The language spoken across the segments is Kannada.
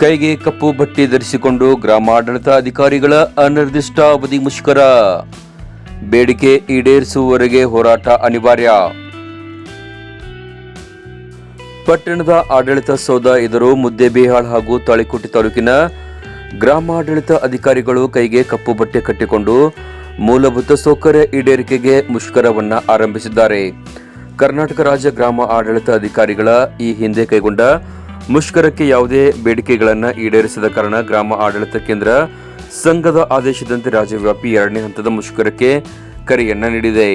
ಕೈಗೆ ಕಪ್ಪು ಬಟ್ಟೆ ಧರಿಸಿಕೊಂಡು ಗ್ರಾಮಾಡಳಿತ ಅಧಿಕಾರಿಗಳ ಅನಿರ್ದಿಷ್ಟ ಅವಧಿ ಮುಷ್ಕರ. ಬೇಡಿಕೆ ಈಡೇರಿಸುವವರೆಗೆ ಹೋರಾಟ ಅನಿವಾರ್ಯ. ಪಟ್ಟಣದ ಆಡಳಿತ ಸೌಧ ಎದುರು ಮುದ್ದೇಬಿಹಾಳ್ ಹಾಗೂ ತಾಳಿಕೋಟೆ ತಾಲೂಕಿನ ಗ್ರಾಮಾಡಳಿತ ಅಧಿಕಾರಿಗಳು ಕೈಗೆ ಕಪ್ಪು ಬಟ್ಟೆ ಕಟ್ಟಿಕೊಂಡು ಮೂಲಭೂತ ಸೌಕರ್ಯ ಈಡೇರಿಕೆಗೆ ಮುಷ್ಕರವನ್ನು ಆರಂಭಿಸಿದ್ದಾರೆ. ಕರ್ನಾಟಕ ರಾಜ್ಯ ಗ್ರಾಮ ಆಡಳಿತ ಅಧಿಕಾರಿಗಳ ಈ ಹಿಂದೆ ಕೈಗೊಂಡ ಮುಷ್ಕರಕ್ಕೆ ಯಾವುದೇ ಬೇಡಿಕೆಗಳನ್ನು ಈಡೇರಿಸದ ಕಾರಣ ಗ್ರಾಮ ಆಡಳಿತ ಕೇಂದ್ರ ಸಂಘದ ಆದೇಶದಂತೆ ರಾಜ್ಯವ್ಯಾಪಿ ಎರಡನೇ ಹಂತದ ಮುಷ್ಕರಕ್ಕೆ ಕರೆಯನ್ನ ನೀಡಿದೆ.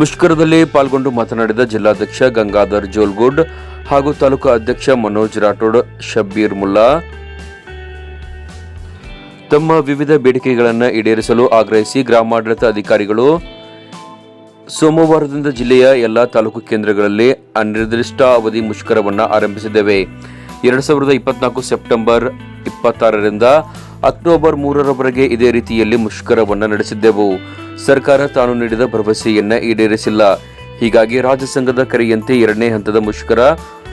ಮುಷ್ಕರದಲ್ಲಿ ಪಾಲ್ಗೊಂಡು ಮಾತನಾಡಿದ ಜಿಲ್ಲಾಧ್ಯಕ್ಷ ಗಂಗಾಧರ್ ಜೋಲ್ಗುಡ್ ಹಾಗೂ ತಾಲೂಕು ಅಧ್ಯಕ್ಷ ಮನೋಜ್ ರಾಠೋಡ್, ಶಬ್ಬೀರ್ ಮುಲ್ಲಾ ತಮ್ಮ ವಿವಿಧ ಬೇಡಿಕೆಗಳನ್ನು ಈಡೇರಿಸಲು ಆಗ್ರಹಿಸಿ ಗ್ರಾಮಾಡಳಿತ ಅಧಿಕಾರಿಗಳು ಸೋಮವಾರದಿಂದ ಜಿಲ್ಲೆಯ ಎಲ್ಲ ತಾಲೂಕು ಕೇಂದ್ರಗಳಲ್ಲಿ ಅನಿರ್ದಿಷ್ಟ ಅವಧಿ ಮುಷ್ಕರವನ್ನು ಆರಂಭಿಸಿದ್ದೇವೆ. ಎರಡು ಸಾವಿರದ ಇಪ್ಪತ್ನಾಲ್ಕು ಸೆಪ್ಟೆಂಬರ್ ಇಪ್ಪತ್ತಾರರಿಂದ ಅಕ್ಟೋಬರ್ ಮೂರರವರೆಗೆ ಇದೇ ರೀತಿಯಲ್ಲಿ ಮುಷ್ಕರವನ್ನು ನಡೆಸಿದ್ದೆವು. ಸರ್ಕಾರ ತಾನು ನೀಡಿದ ಭರವಸೆಯನ್ನು ಈಡೇರಿಸಿಲ್ಲ. ಹೀಗಾಗಿ ರಾಜ್ಯ ಸಂಘದ ಕರೆಯಂತೆ ಎರಡನೇ ಹಂತದ ಮುಷ್ಕರ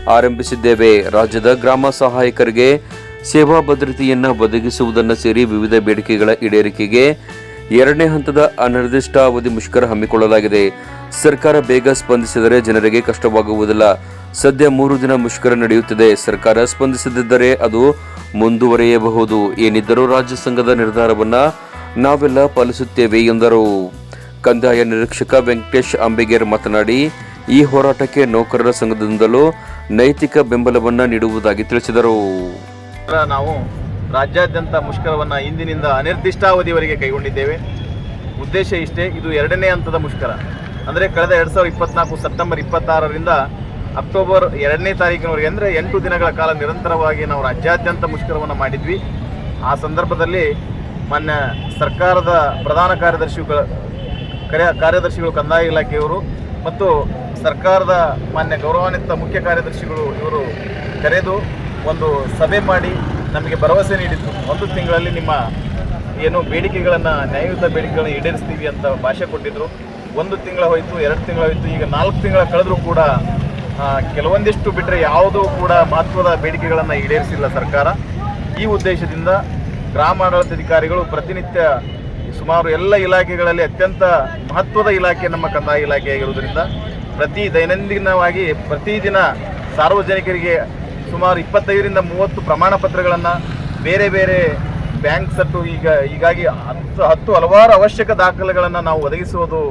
ಆರಂಭಿಸಿದ್ದೇವೆ. ರಾಜ್ಯದ ಗ್ರಾಮ ಸಹಾಯಕರಿಗೆ ಸೇವಾ ಭದ್ರತೆಯನ್ನು ಒದಗಿಸುವುದನ್ನು ಸೇರಿ ವಿವಿಧ ಬೇಡಿಕೆಗಳ ಈಡೇರಿಕೆಗೆ ಎರಡನೇ ಹಂತದ ಅನಿರ್ದಿಷ್ಟ ಅವಧಿ ಮುಷ್ಕರ ಹಮ್ಮಿಕೊಳ್ಳಲಾಗಿದೆ. ಸರ್ಕಾರ ಬೇಗ ಸ್ಪಂದಿಸಿದರೆ ಜನರಿಗೆ ಕಷ್ಟವಾಗುವುದಿಲ್ಲ. ಸದ್ಯ ಮೂರು ದಿನ ಮುಷ್ಕರ ನಡೆಯುತ್ತಿದೆ. ಸರ್ಕಾರ ಸ್ಪಂದಿಸದಿದ್ದರೆ ಅದು ಮುಂದುವರಿಯಬಹುದು. ಏನಿದ್ದರೂ ರಾಜ್ಯ ಸಂಘದ ನಿರ್ಧಾರವನ್ನ ನಾವೆಲ್ಲ ಪಾಲಿಸುತ್ತೇವೆ ಎಂದರು. ಕಂದಾಯ ನಿರೀಕ್ಷಕ ವೆಂಕಟೇಶ್ ಅಂಬಿಗೇರ್ ಮಾತನಾಡಿ, ಈ ಹೋರಾಟಕ್ಕೆ ನೌಕರರ ಸಂಘದಿಂದಲೂ ನೈತಿಕ ಬೆಂಬಲವನ್ನ ನೀಡುವುದಾಗಿ ತಿಳಿಸಿದರು. ನಾವು ರಾಜ್ಯಾದ್ಯಂತ ಮುಷ್ಕರವನ್ನು ಇಂದಿನಿಂದ ಅನಿರ್ದಿಷ್ಟಾವಧಿವರೆಗೆ ಕೈಗೊಂಡಿದ್ದೇವೆ. ಉದ್ದೇಶ ಇಷ್ಟೇ, ಇದು ಎರಡನೇ ಹಂತದ ಮುಷ್ಕರ. ಅಂದರೆ ಕಳೆದ ಎರಡು ಸಾವಿರದ ಇಪ್ಪತ್ನಾಲ್ಕು ಸೆಪ್ಟೆಂಬರ್ ಇಪ್ಪತ್ತಾರರಿಂದ ಅಕ್ಟೋಬರ್ ಎರಡನೇ ತಾರೀಕಿನವರೆಗೆ, ಅಂದರೆ ಎಂಟು ದಿನಗಳ ಕಾಲ ನಿರಂತರವಾಗಿ ನಾವು ರಾಜ್ಯಾದ್ಯಂತ ಮುಷ್ಕರವನ್ನು ಮಾಡಿದ್ವಿ. ಆ ಸಂದರ್ಭದಲ್ಲಿ ಮಾನ್ಯ ಸರ್ಕಾರದ ಪ್ರಧಾನ ಕಾರ್ಯದರ್ಶಿಗಳ, ಕರೆ, ಕಾರ್ಯದರ್ಶಿಗಳು ಕಂದಾಯ ಇಲಾಖೆಯವರು ಮತ್ತು ಸರ್ಕಾರದ ಮಾನ್ಯ ಗೌರವಾನ್ವಿತ ಮುಖ್ಯ ಕಾರ್ಯದರ್ಶಿಗಳು ಇವರು ಕರೆದು ಒಂದು ಸಭೆ ಮಾಡಿ ನಮಗೆ ಭರವಸೆ ನೀಡಿದ್ರು. ಒಂದು ತಿಂಗಳಲ್ಲಿ ನಿಮ್ಮ ಏನು ಬೇಡಿಕೆಗಳನ್ನು, ನ್ಯಾಯಯುತ ಬೇಡಿಕೆಗಳನ್ನು ಈಡೇರಿಸ್ತೀವಿ ಅಂತ ಭಾಷೆ ಕೊಟ್ಟಿದ್ದರು ಒಂದು ತಿಂಗಳ ಹೋಯಿತು, ಎರಡು ತಿಂಗಳ ಹೋಯಿತು, ಈಗ ನಾಲ್ಕು ತಿಂಗಳ ಕಳೆದರೂ ಕೂಡ ಕೆಲವೊಂದಿಷ್ಟು ಬಿಟ್ಟರೆ ಯಾವುದೂ ಕೂಡ ಮಹತ್ವದ ಬೇಡಿಕೆಗಳನ್ನು ಈಡೇರಿಸಿಲ್ಲ ಸರ್ಕಾರ. ಈ ಉದ್ದೇಶದಿಂದ ಗ್ರಾಮಾಡಳಿತಾಧಿಕಾರಿಗಳು ಪ್ರತಿನಿತ್ಯ ಸುಮಾರು ಎಲ್ಲ ಇಲಾಖೆಗಳಲ್ಲಿ ಅತ್ಯಂತ ಮಹತ್ವದ ಇಲಾಖೆ ನಮ್ಮ ಕಂದಾಯ ಇಲಾಖೆ ಆಗಿರುವುದರಿಂದ ಪ್ರತಿ ದೈನಂದಿನವಾಗಿ ಪ್ರತಿದಿನ ಸಾರ್ವಜನಿಕರಿಗೆ ಸುಮಾರು ಇಪ್ಪತ್ತೈದರಿಂದ ಮೂವತ್ತು ಪ್ರಮಾಣ ಪತ್ರಗಳನ್ನು ಬೇರೆ ಬೇರೆ ಬ್ಯಾಂಕ್ ಸಟ್ಟು ಈಗ, ಹೀಗಾಗಿ ಹತ್ತು ಹತ್ತು ಹಲವಾರು ಅವಶ್ಯಕ ದಾಖಲೆಗಳನ್ನು ನಾವು ಒದಗಿಸುವುದು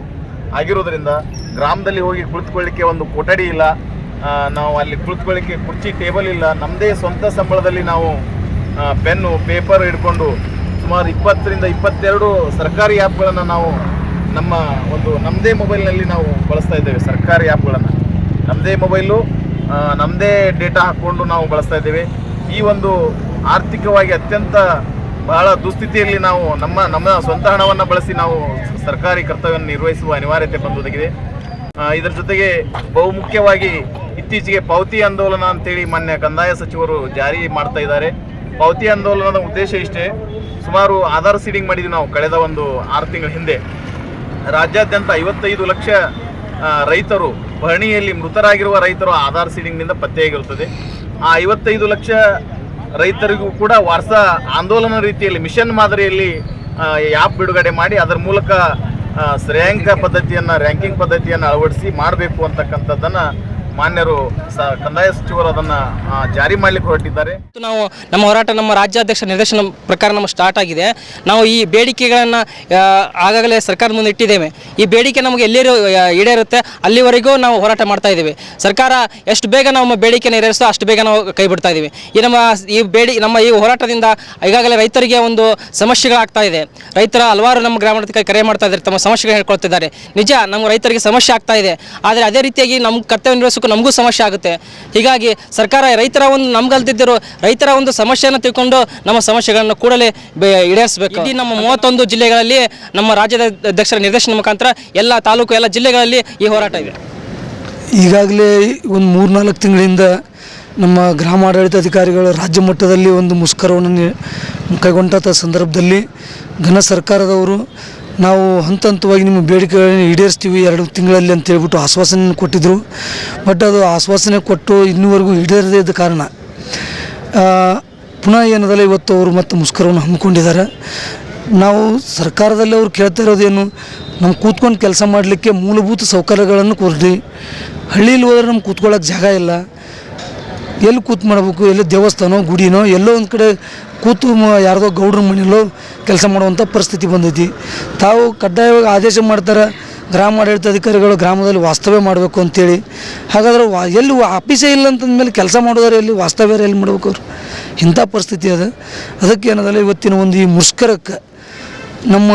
ಆಗಿರೋದ್ರಿಂದ ಗ್ರಾಮದಲ್ಲಿ ಹೋಗಿ ಕುಳಿತುಕೊಳ್ಳಿಕ್ಕೆ ಒಂದು ಕೊಠಡಿ ಇಲ್ಲ. ನಾವು ಅಲ್ಲಿ ಕುಳಿತುಕೊಳ್ಳಿಕ್ಕೆ ಕುರ್ಚಿ ಟೇಬಲ್ ಇಲ್ಲ. ನಮ್ಮದೇ ಸ್ವಂತ ಸಂಬಳದಲ್ಲಿ ನಾವು ಪೆನ್ನು ಪೇಪರ್ ಹಿಡ್ಕೊಂಡು ಸುಮಾರು ಇಪ್ಪತ್ತರಿಂದ ಇಪ್ಪತ್ತೆರಡು ಸರ್ಕಾರಿ ಆ್ಯಪ್ಗಳನ್ನು ನಾವು ನಮ್ಮ ಒಂದು ನಮ್ಮದೇ ಮೊಬೈಲ್ನಲ್ಲಿ ನಾವು ಬಳಸ್ತಾ ಇದ್ದೇವೆ ಸರ್ಕಾರಿ ಆ್ಯಪ್ಗಳನ್ನು ನಮ್ಮದೇ ಮೊಬೈಲು ನಮ್ಮದೇ ಡೇಟಾ ಹಾಕ್ಕೊಂಡು ನಾವು ಬಳಸ್ತಾ ಇದ್ದೇವೆ. ಈ ಒಂದು ಆರ್ಥಿಕವಾಗಿ ಅತ್ಯಂತ ಬಹಳ ದುಸ್ಥಿತಿಯಲ್ಲಿ ನಾವು ನಮ್ಮ ನಮ್ಮ ಸ್ವಂತ ಹಣವನ್ನು ಬಳಸಿ ನಾವು ಸರ್ಕಾರಿ ಕರ್ತವ್ಯವನ್ನು ನಿರ್ವಹಿಸುವ ಅನಿವಾರ್ಯತೆ ಬಂದೊದಗಿದೆ. ಇದರ ಜೊತೆಗೆ ಬಹುಮುಖ್ಯವಾಗಿ ಇತ್ತೀಚೆಗೆ ಪಾವತಿ ಆಂದೋಲನ ಅಂತೇಳಿ ಮಾನ್ಯ ಕಂದಾಯ ಸಚಿವರು ಜಾರಿ ಮಾಡ್ತಾ ಇದ್ದಾರೆ. ಪಾವತಿ ಆಂದೋಲನದ ಉದ್ದೇಶ ಇಷ್ಟೇ, ಸುಮಾರು ಆಧಾರ್ ಸೀಡಿಂಗ್ ಮಾಡಿದ್ವಿ ನಾವು ಕಳೆದ ಒಂದು ಆರು ತಿಂಗಳ ಹಿಂದೆ. ರಾಜ್ಯಾದ್ಯಂತ ಐವತ್ತೈದು ಲಕ್ಷ ರೈತರು ಪಹಣಿಯಲ್ಲಿ ಮೃತರಾಗಿರುವ ರೈತರು ಆಧಾರ್ ಸೀಡಿಂಗ್ನಿಂದ ಪತ್ತೆಯಾಗಿರುತ್ತದೆ. ಆ ಐವತ್ತೈದು ಲಕ್ಷ ರೈತರಿಗೂ ಕೂಡ ವಾರ್ಸ ಆಂದೋಲನ ರೀತಿಯಲ್ಲಿ ಮಿಷನ್ ಮಾದರಿಯಲ್ಲಿ ಆ್ಯಪ್ ಬಿಡುಗಡೆ ಮಾಡಿ ಅದರ ಮೂಲಕ ಶ್ರೇಯಾಂಕ ಪದ್ಧತಿಯನ್ನು, ರ್ಯಾಂಕಿಂಗ್ ಪದ್ಧತಿಯನ್ನು ಅಳವಡಿಸಿ ಮಾಡಬೇಕು ಅಂತಕ್ಕಂಥದ್ದನ್ನು ಮಾನ್ಯರು ಕಂದಾಯ ಸಚಿವರು ಅದನ್ನ ಜಾರಿ ಮಾಡಲಿಕ್ಕೆ ಹೊರಟಿದ್ದಾರೆ. ನಾವು ನಮ್ಮ ಹೋರಾಟ ನಮ್ಮ ರಾಜ್ಯಾಧ್ಯಕ್ಷ ನಿರ್ದೇಶನ ಪ್ರಕಾರ ನಮ್ಮ ಸ್ಟಾರ್ಟ್ ಆಗಿದೆ. ನಾವು ಈ ಬೇಡಿಕೆಗಳನ್ನು ಆಗಾಗಲೇ ಸರ್ಕಾರದ ಮುಂದೆ ಇಟ್ಟಿದ್ದೇವೆ. ಈ ಬೇಡಿಕೆ ನಮಗೆ ಎಲ್ಲಿರೋ ಈಡೇರುತ್ತೆ, ಅಲ್ಲಿವರೆಗೂ ನಾವು ಹೋರಾಟ ಮಾಡ್ತಾ ಇದ್ದೇವೆ. ಸರ್ಕಾರ ಎಷ್ಟು ಬೇಗ ನಮ್ಮ ಬೇಡಿಕೆನ ಈಡೇರಿಸೋ ಅಷ್ಟು ಬೇಗ ನಾವು ಕೈ ಬಿಡ್ತಾ ಇದ್ದೀವಿ. ಈ ನಮ್ಮ, ಈ ಬೇಡಿ, ನಮ್ಮ ಈ ಹೋರಾಟದಿಂದ ಈಗಾಗಲೇ ರೈತರಿಗೆ ಒಂದು ಸಮಸ್ಯೆಗಳಾಗ್ತಾ ಇದೆ. ರೈತರ ಹಲವಾರು ನಮ್ಮ ಗ್ರಾಮ ಕರೆ ಮಾಡ್ತಾ ಇದ್ದಾರೆ, ತಮ್ಮ ಸಮಸ್ಯೆಗಳು ಹೇಳ್ಕೊಳ್ತಿದ್ದಾರೆ. ನಿಜ, ನಮ್ಮ ರೈತರಿಗೆ ಸಮಸ್ಯೆ ಆಗ್ತಾ ಇದೆ. ಆದರೆ ಅದೇ ರೀತಿಯಾಗಿ ನಮ್ಮ ಕರ್ತವ್ಯ ನಿರ್ವಹಿಸೋಕೆ ನಮಗೂ ಸಮಸ್ಯೆ ಆಗುತ್ತೆ. ಹೀಗಾಗಿ ಸರ್ಕಾರ ರೈತರ ಒಂದು ನಮ್ಗಲ್ದಿದ್ದರು ರೈತರ ಒಂದು ಸಮಸ್ಯೆಯನ್ನು ತಿಳ್ಕೊಂಡು ನಮ್ಮ ಸಮಸ್ಯೆಗಳನ್ನು ಕೂಡಲೇ ಬೆ- ಈಡೇರಿಸಬೇಕು. ಇಡೀ ನಮ್ಮ ಮೂವತ್ತೊಂದು ಜಿಲ್ಲೆಗಳಲ್ಲಿ ನಮ್ಮ ರಾಜ್ಯದ ಅಧ್ಯಕ್ಷರ ನಿರ್ದೇಶನ ಮುಖಾಂತರ ಎಲ್ಲ ತಾಲೂಕು ಎಲ್ಲ ಜಿಲ್ಲೆಗಳಲ್ಲಿ ಈ ಹೋರಾಟ ಇದೆ. ಈಗಾಗಲೇ ಒಂದು ಮೂರು ನಾಲ್ಕು ತಿಂಗಳಿಂದ ನಮ್ಮ ಗ್ರಾಮಾಡಳಿತಾಧಿಕಾರಿಗಳು ರಾಜ್ಯ ಮಟ್ಟದಲ್ಲಿ ಒಂದು ಮುಷ್ಕರವನ್ನು ಕೈಗೊಂಡಂಥ ಸಂದರ್ಭದಲ್ಲಿ ಘನ ಸರ್ಕಾರದವರು ನಾವು ಹಂತ ಹಂತವಾಗಿ ನಿಮ್ಮ ಬೇಡಿಕೆಗಳನ್ನು ಈಡೇರಿಸ್ತೀವಿ ಎರಡು ತಿಂಗಳಲ್ಲಿ ಅಂತ ಹೇಳ್ಬಿಟ್ಟು ಆಶ್ವಾಸನೆ ಕೊಟ್ಟಿದ್ದರು ಬಟ್ ಅದು ಆಶ್ವಾಸನೆ ಕೊಟ್ಟು ಇನ್ನೂವರೆಗೂ ಈಡೇರದೇ ಇದ್ದ ಕಾರಣ ಪುನಃ ಏನದಲ್ಲ ಇವತ್ತು ಅವರು ಮತ್ತೆ ಮುಷ್ಕರವನ್ನು ಹಮ್ಮಿಕೊಂಡಿದ್ದಾರೆ. ನಾವು ಸರ್ಕಾರದಲ್ಲಿ ಅವ್ರು ಕೇಳ್ತಾ ಇರೋದೇನು ನಮ್ಮ ಕೂತ್ಕೊಂಡು ಕೆಲಸ ಮಾಡಲಿಕ್ಕೆ ಮೂಲಭೂತ ಸೌಕರ್ಯಗಳನ್ನು ಕೊಡ್ರಿ. ಹಳ್ಳೀಲಿ ಹೋದ್ರೆ ನಮ್ಗೆ ಕೂತ್ಕೊಳ್ಳೋಕೆ ಜಾಗ ಇಲ್ಲ. ಎಲ್ಲಿ ಕೂತು ಮಾಡಬೇಕು, ಎಲ್ಲಿ ದೇವಸ್ಥಾನ, ಗುಡಿನೋ, ಎಲ್ಲೋ ಒಂದು ಕಡೆ ಕೂತು ಯಾರದೋ ಗೌಡ್ರ ಮನೆಯಲ್ಲೋ ಕೆಲಸ ಮಾಡುವಂಥ ಪರಿಸ್ಥಿತಿ ಬಂದೈತಿ. ತಾವು ಕಡ್ಡಾಯವಾಗಿ ಆದೇಶ ಮಾಡ್ತಾರೆ ಗ್ರಾಮ ಆಡಳಿತ ಅಧಿಕಾರಿಗಳು ಗ್ರಾಮದಲ್ಲಿ ವಾಸ್ತವ್ಯ ಮಾಡಬೇಕು ಅಂತೇಳಿ. ಹಾಗಾದ್ರೆ ವಾ, ಎಲ್ಲಿ ಆಫೀಸೇ ಇಲ್ಲ ಅಂತಂದಮೇಲೆ ಕೆಲಸ ಮಾಡೋದಾರೆ ಎಲ್ಲಿ, ವಾಸ್ತವ್ಯ ಎಲ್ಲಿ ಮಾಡ್ಬೇಕು ಅವ್ರು? ಇಂಥ ಪರಿಸ್ಥಿತಿ ಅದ. ಅದಕ್ಕೆ ಏನದಲ್ಲ, ಇವತ್ತಿನ ಒಂದು ಈ ಮುಷ್ಕರಕ್ಕೆ ನಮ್ಮ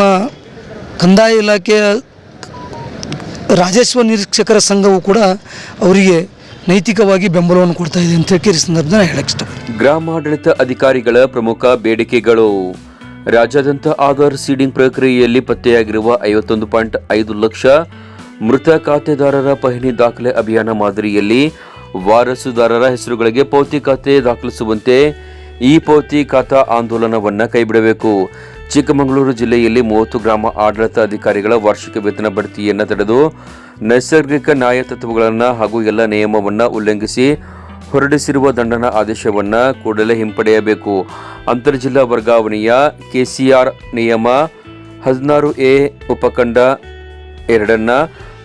ಕಂದಾಯ ಇಲಾಖೆಯ ರಾಜಸ್ವ ನಿರೀಕ್ಷಕರ ಸಂಘವು ಕೂಡ ಅವರಿಗೆ ನೈತಿಕವಾಗಿ ಬೆಂಬಲವನ್ನು ಕೊಡ್ತಾ ಇದೆ ಅಂತ ಹೇಳಿ ಸಂದರ್ಭದಲ್ಲಿ ಹೇಳಕ್ಕೆ ಇಷ್ಟ ಗ್ರಾಮಾಡಳಿತ ಅಧಿಕಾರಿಗಳ ಪ್ರಮುಖ ಬೇಡಿಕೆಗಳು. ರಾಜ್ಯಾದ್ಯಂತ ಆಧಾರ್ ಸೀಡಿಂಗ್ ಪ್ರಕ್ರಿಯೆಯಲ್ಲಿ ಪತ್ತೆಯಾಗಿರುವ ಐವತ್ತೊಂದು ಪಾಯಿಂಟ್ ಐದು ಲಕ್ಷ ಮೃತ ಖಾತೆದಾರರ ಪಹಣಿ ದಾಖಲೆ ಅಭಿಯಾನ ಮಾದರಿಯಲ್ಲಿ ವಾರಸುದಾರರ ಹೆಸರುಗಳಿಗೆ ಪೌತಿ ಖಾತೆ ದಾಖಲಿಸುವಂತೆ ಈ ಪೌತಿ ಖಾತಾ ಆಂದೋಲನವನ್ನು ಕೈಬಿಡಬೇಕು. ಚಿಕ್ಕಮಗಳೂರು ಜಿಲ್ಲೆಯಲ್ಲಿ ಮೂವತ್ತು ಗ್ರಾಮ ಆಡಳಿತ ಅಧಿಕಾರಿಗಳ ವಾರ್ಷಿಕ ವೇತನ ಬಡ್ತಿಯನ್ನು ತಡೆದು ನೈಸರ್ಗಿಕ ನ್ಯಾಯ ತತ್ವಗಳನ್ನು ಹಾಗೂ ಎಲ್ಲ ನಿಯಮವನ್ನು ಉಲ್ಲಂಘಿಸಿ ಹೊರಡಿಸಿರುವ ದಂಡನ ಆದೇಶವನ್ನು ಕೂಡಲೇ ಹಿಂಪಡೆಯಬೇಕು. ಅಂತರ್ಜಿಲ್ಲಾ ವರ್ಗಾವಣೆಯ ಕೆಸಿಆರ್ ನಿಯಮ ಹದಿನಾರು ಎ ಉಪಖಂಡ ಎರಡನ್ನ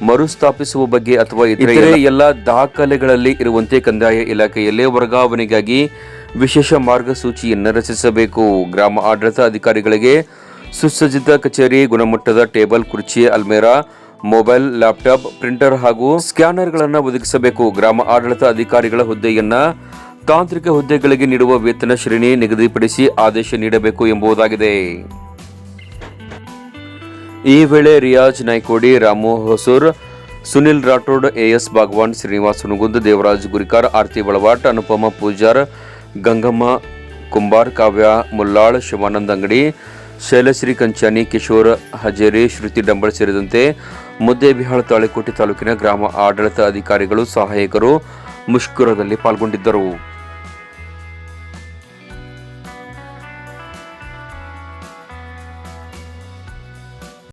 ಮರುಸ್ಥಾಪಿಸುವ ಬಗ್ಗೆ ಅಥವಾ ಇತರೆ ಎಲ್ಲ ದಾಖಲೆಗಳಲ್ಲಿ ಇರುವಂತೆ ಕಂದಾಯ ಇಲಾಖೆಯಲ್ಲಿ ವರ್ಗಾವಣೆಗಾಗಿ ವಿಶೇಷ ಮಾರ್ಗಸೂಚಿಯನ್ನು ರಚಿಸಬೇಕು. ಗ್ರಾಮ ಆಡಳಿತ ಅಧಿಕಾರಿಗಳಿಗೆ ಸುಸಜ್ಜಿತ ಕಚೇರಿ ಗುಣಮಟ್ಟದ ಟೇಬಲ್ ಕುರ್ಚಿ ಅಲ್ಮೇರಾ ಮೊಬೈಲ್, ಲ್ಯಾಪ್ಟಾಪ್, ಪ್ರಿಂಟರ್ ಹಾಗೂ ಸ್ಕ್ಯಾನರ್ಗಳನ್ನು ಒದಗಿಸಬೇಕು. ಗ್ರಾಮ ಆಡಳಿತ ಅಧಿಕಾರಿಗಳ ಹುದ್ದೆಯನ್ನ ತಾಂತ್ರಿಕ ಹುದ್ದೆಗಳಿಗೆ ನೀಡುವ ವೇತನ ಶ್ರೇಣಿ ನಿಗದಿಪಡಿಸಿ ಆದೇಶ ನೀಡಬೇಕು ಎಂಬುದಾಗಿದೆ. ಈ ವೇಳೆ ರಿಯಾಜ್ ನಾಯ್ಕೋಡಿ, ರಾಮು ಹೊಸೂರ್, ಸುನಿಲ್ ರಾಠೋಡ್, ಎಎಸ್ ಭಾಗವಾನ್, ಶ್ರೀನಿವಾಸ್ ಹುನಗುಂದ್ ದೇವರಾಜ್ ಗುರಿಕಾರ್, ಆರ್ತಿ ಬಳವಾಟ್, ಅನುಪಮ ಪೂಜಾರ್, ಗಂಗಮ್ಮ ಕುಂಬಾರ್, ಕಾವ್ಯ ಮುಲ್ಲಾಳ್, ಶಿವಾನಂದ್ ಅಂಗಡಿ, ಶೈಲಶ್ರೀ ಕಂಚಾನಿ, ಕಿಶೋರ್ ಹಜೇರಿ, ಶ್ರುತಿ ಡಂಬಳ್ ಸೇರಿದಂತೆ ಮುದ್ದೇಬಿಹಾಳ ತಾಳಿಕೋಟೆ ತಾಲೂಕಿನ ಗ್ರಾಮ ಆಡಳಿತ ಅಧಿಕಾರಿಗಳು ಸಹಾಯಕರು ಮುಷ್ಕರದಲ್ಲಿ ಪಾಲ್ಗೊಂಡಿದ್ದರು.